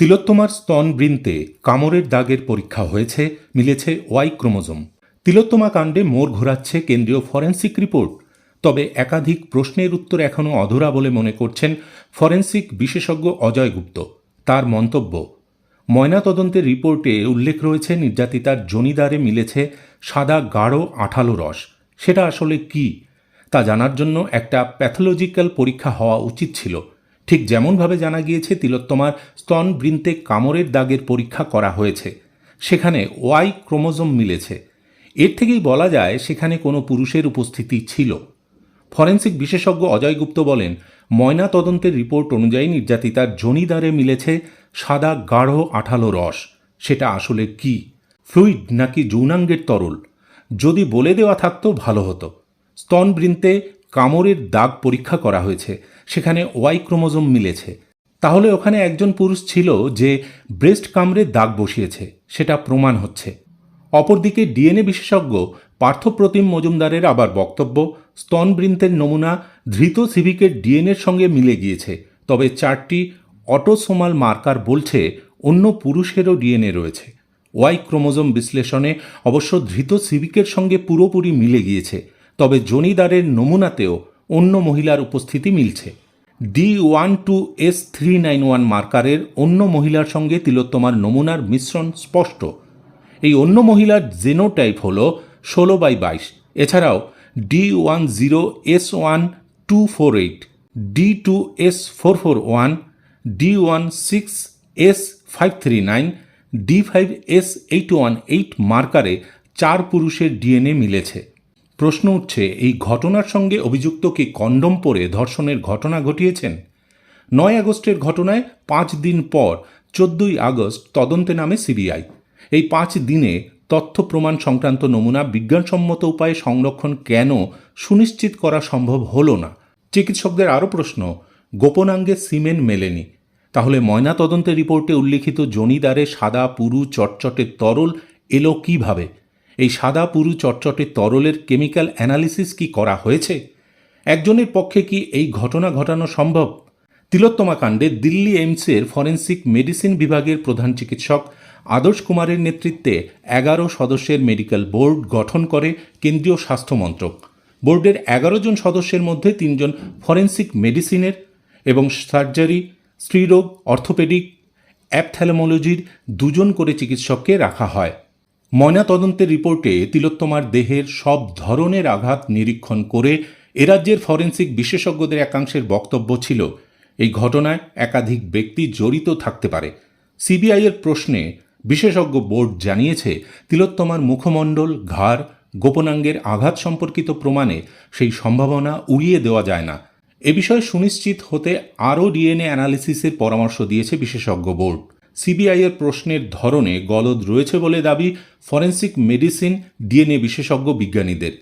তিলোত্তমার স্তন বৃন্তে কামড়ের দাগের পরীক্ষা হয়েছে, মিলেছে ওয়াই ক্রোমোজোম। তিলোত্তমা কাণ্ডে মোড় ঘোরাচ্ছে কেন্দ্রীয় ফরেন্সিক রিপোর্ট। তবে একাধিক প্রশ্নের উত্তর এখনও অধরা বলে মনে করছেন ফরেন্সিক বিশেষজ্ঞ অজয় গুপ্ত। তার মন্তব্য ময়নাতদন্তের রিপোর্টে উল্লেখ রয়েছে নির্যাতিতার জনিদারে মিলেছে সাদা গাঢ় আঠালো রস। সেটা আসলে কি, তা জানার জন্য একটা প্যাথোলজিক্যাল পরীক্ষা হওয়া উচিত ছিল। ঠিক যেমনভাবে জানা গিয়েছে, তিলোত্তমার স্তন বৃন্তে কামড়ের দাগের পরীক্ষা করা হয়েছে। সেখানে ওয়াই ক্রোমোজোম মিলেছে। এর থেকেই বলা যায়, সেখানে কোনো পুরুষের উপস্থিতি ছিল। ফরেন্সিক বিশেষজ্ঞ অজয় গুপ্ত বলেন, ময়না তদন্তের রিপোর্ট অনুযায়ী নির্যাতিতার জনিদারে মিলেছে সাদা গাঢ় আঠালো রস। সেটা আসলে কি? ফ্লুইড নাকি যৌনাঙ্গের তরল? যদি বলে দেওয়া থাকতো, ভালো হতো। স্তনবৃন্তে কামড়ের দাগ পরীক্ষা করা হয়েছে। সেখানে ওয়াই ক্রোমোজোম মিলেছে। তাহলে ওখানে একজন পুরুষ ছিল যে ব্রেস্ট কামড়ে দাগ বসিয়েছে। সেটা প্রমাণ হচ্ছে। অপরদিকে ডিএনএ বিশেষজ্ঞ পার্থপ্রতিম মজুমদারের আবার বক্তব্য, স্তনবৃন্তের নমুনা ধৃত সিভিকের ডিএনএর সঙ্গে মিলে গিয়েছে। তবে চারটি অটোসোমাল মার্কার বলছে অন্য পুরুষেরও ডিএনএ রয়েছে। ওয়াই ক্রোমোজোম বিশ্লেষণে অবশ্য ধৃত সিভিকের সঙ্গে পুরোপুরি মিলে গিয়েছে। তবে জনিদারের নমুনাতেও অন্য মহিলার উপস্থিতি মিলছে। D one two S three nine one মার্কারের অন্য মহিলার সঙ্গে তিলোত্তমার নমুনার মিশ্রণ স্পষ্ট। এই অন্য মহিলার জেনোটাইপ হল ষোলো বাই বাইশ। এছাড়াও D one zero S one two four eight, D two S four four one, D one six S five three nine, D five S eight one eight মার্কারে চার পুরুষের ডিএনএ মিলেছে। প্রশ্ন উঠছে, এই ঘটনার সঙ্গে অভিযুক্ত কি কন্ডম পরে ধর্ষণের ঘটনা ঘটিয়েছেন? নয় আগস্টের ঘটনায় পাঁচ দিন পর, চোদ্দই আগস্ট তদন্তে নামে সিবিআই। এই পাঁচ দিনে তথ্য প্রমাণ সংক্রান্ত নমুনা বিজ্ঞানসম্মত উপায়ে সংরক্ষণ কেন সুনিশ্চিত করা সম্ভব হলো না? চিকিৎসকদের আরও প্রশ্ন, গোপনাঙ্গে সিমেন মেলেনি। তাহলে ময়না তদন্তের রিপোর্টে উল্লিখিত জনিদারে সাদা, পুরু, চটচটে, তরল এলো কীভাবে? এই সাদা পুরু চটচটে তরলের কেমিক্যাল অ্যানালিসিস কি করা হয়েছে? একজনের পক্ষে কি এই ঘটনা ঘটানো সম্ভব? তিলোত্তমা কাণ্ডে দিল্লি এইমসের ফরেন্সিক মেডিসিন বিভাগের প্রধান চিকিৎসক আদর্শ কুমারের নেতৃত্বে এগারো সদস্যের মেডিকেল বোর্ড গঠন করে কেন্দ্রীয় স্বাস্থ্য মন্ত্রক। বোর্ডের এগারো জন সদস্যের মধ্যে তিনজন ফরেন্সিক মেডিসিনের এবং সার্জারি, স্ত্রীরোগ, অর্থোপেডিক, অ্যাপথ্যালামোলজির দুজন করে চিকিৎসককে রাখা হয়। ময়না তদন্তের রিপোর্টে তিলোত্তমার দেহের সব ধরনের আঘাত নিরীক্ষণ করে এ রাজ্যের ফরেন্সিক বিশেষজ্ঞদের একাংশের বক্তব্য ছিল, এই ঘটনায় একাধিক ব্যক্তি জড়িত থাকতে পারে। সিবিআইয়ের প্রশ্নে বিশেষজ্ঞ বোর্ড জানিয়েছে, তিলোত্তমার মুখমণ্ডল, ঘাড়, গোপনাঙ্গের আঘাত সম্পর্কিত প্রমাণে সেই সম্ভাবনা উড়িয়ে দেওয়া যায় না। এ বিষয়ে সুনিশ্চিত হতে আরও ডিএনএ অ্যানালিসিসের পরামর্শ দিয়েছে বিশেষজ্ঞ বোর্ড। সিবিআইয়ের প্রশ্নের ধরনে গলদ রয়েছে বলে দাবি ফরেন্সিক মেডিসিন ডিএনএ বিশেষজ্ঞ বিজ্ঞানীদের।